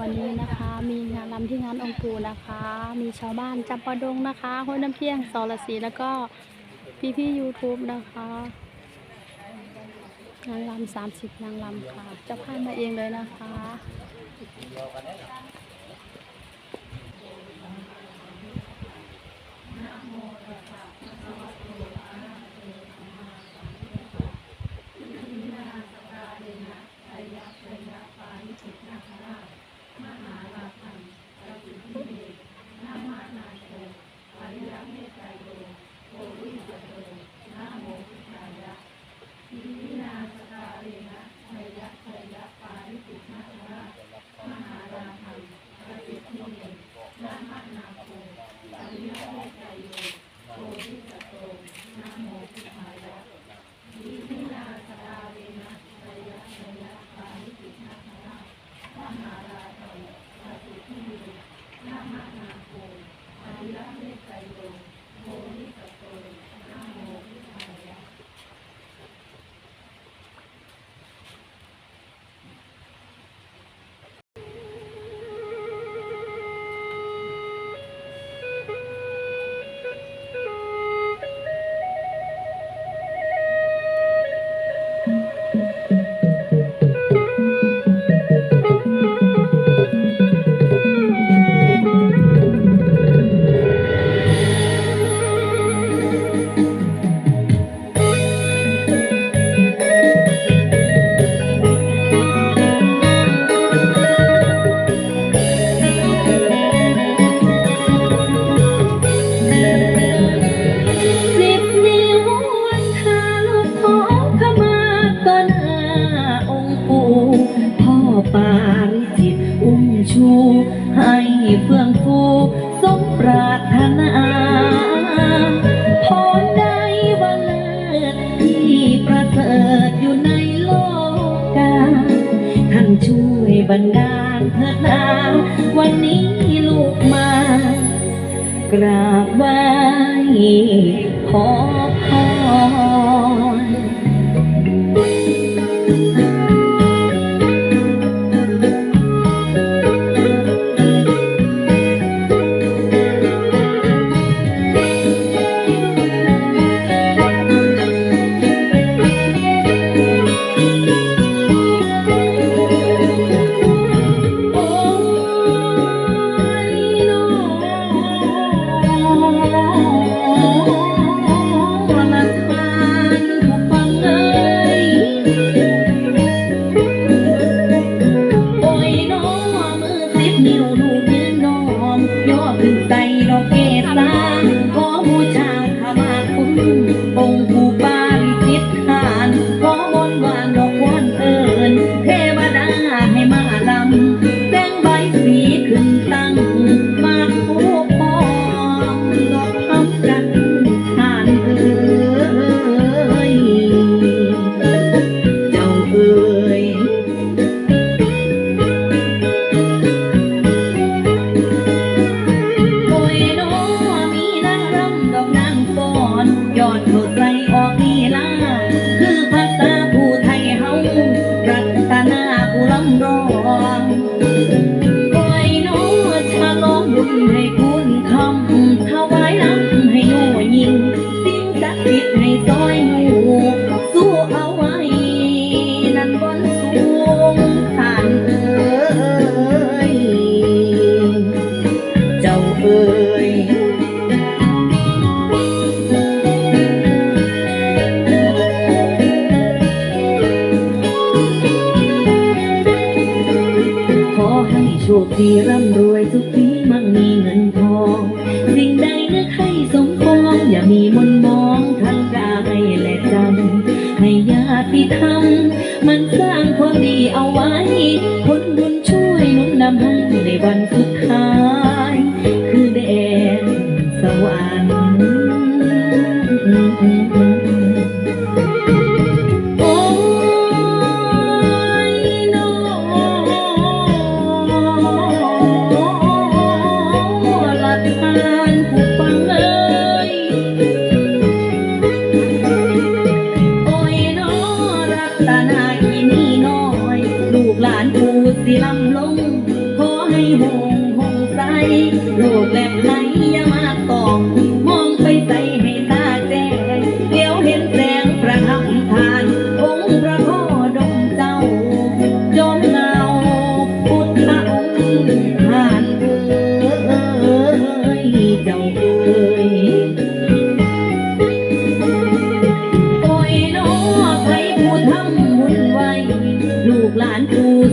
วันนี้นะคะ มีงานรำที่งานองค์ปู่นะคะ มีชาวบ้านจำปะดงนะคะห้วยน้ำเที่ยงสรศรีแล้วก็พี่พี่ยูทูบนะคะนางรำสามสิบนางรำค่ะเจ้าภาพมาเองเลยนะคะ ปาริจิตอุ้มชู ให้เฟื่องฟูสมปรารถนาพรใดวันเลิศที่ประเสริฐอยู่ในโลกาท่านช่วยบันดาลเถิดนาวันนี้ลูกมากราบไหว้ขอ ที่ร่ำรวยทุกปีมั่งมีเงินทอง สิ่งใดนึกให้สมปองอย่ามีมนมองทั้งกายและใจให้ญาติธรรมมันสร้างความดีเอาไว้ ผลบุญช่วยนุนนำให้ในวันสุดท้าย สิลำลง ขอใหงหงใส โลกแบบไหนอย่ามา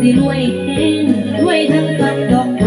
สิรวยแห้งรวยทั้งสัตว์ดอก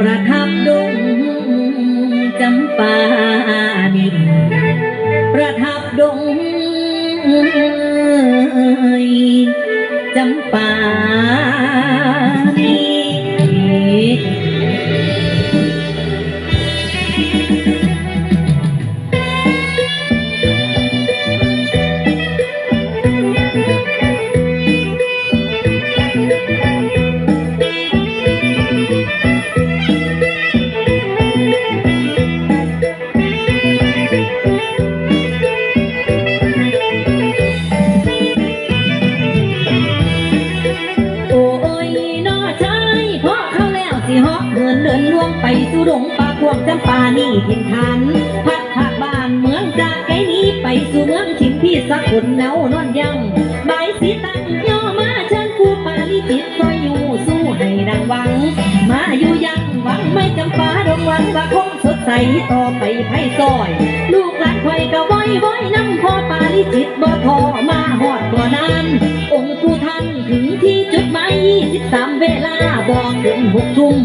ประทับดงจำปาดินประทับดงจำปา ดังหวัง มาอยู่ยังหวังไม่จำปาดงหวังว่าคงสดใสต่อไปไพ่ซอย ลูกหลานไข่ก็ว้อยว้อยน้ำพ่อปาลิจิตบ่ทอมาหอดตัวนาน องค์ผู้ท่านถึงที่จุดหมาย23เวลาบอกถึงหกทุ่ม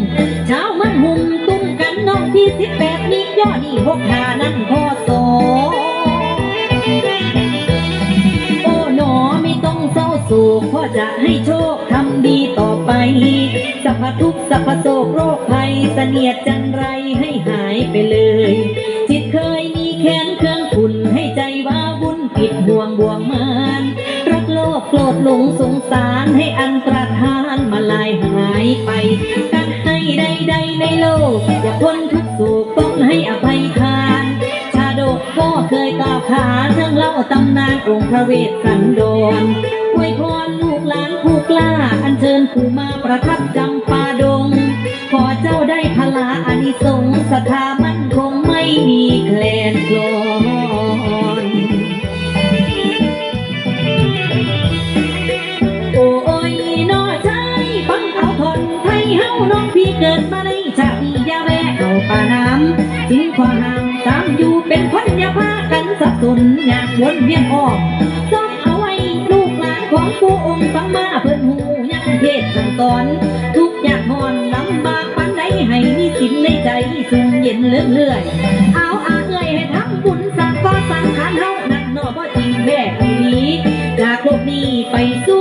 เช้ามันหุ่มตุ้มกันน้องที่18นี่ย่อนี่หกหานั่นพ่อสอ จะให้โชคทำดีต่อไปสัพพทุกสัพพโศกโรคภัยเสนียดจันไรให้หายไปเลย จิตเคยมีแค้นเครื่องขุนให้ใจว่าวุ่นผิดห่วงบ่วงมานรักโลภโกรธหลงสงสารให้อันตรธานมาลายหายไป กันให้ใดๆในโลกอย่าพ้นทุกโศกต้องให้อภัย ขาเรื่องเล่าตำนานองค์พระเวสสันดรอวยพรลูกหลานผู้กล้า อัญเชิญผู้มาประทับจำปาดง ขอเจ้าได้พลาอานิสงส์ศรัทธามั่นคงไม่มีแคลนคลอนโอ้ยนอชายฟังเอาทนไทยเฮาน้องพี่เกิดมาในชาติยาแวะเอาป่าน้ำทิ้งความห่างตามอยู่เป็นคนยาพา สับสนอยากวนเวียนออกซ่อมเอาไว้ลูกหลานของผู้องค์ฟังมาเพิ่นหูยังเทศสั่งสอน ทุกอย่างหอนลำบากปันใดให้มีสินในใจสุ่มเย็นเลื่อยเลื่อยเอาอาเอ่ยให้ทำบุญสั่งก็สังขารเฮานั่นนอบ่จริงแม่นี้จากโลกนี้ไปสู่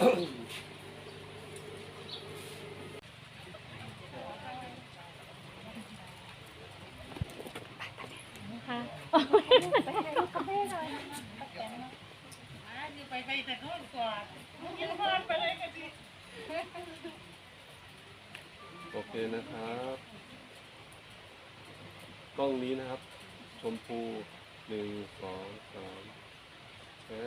โอเคนะครับ กล้องนี้นะครับ ชมพูหนึ่งสองสามและ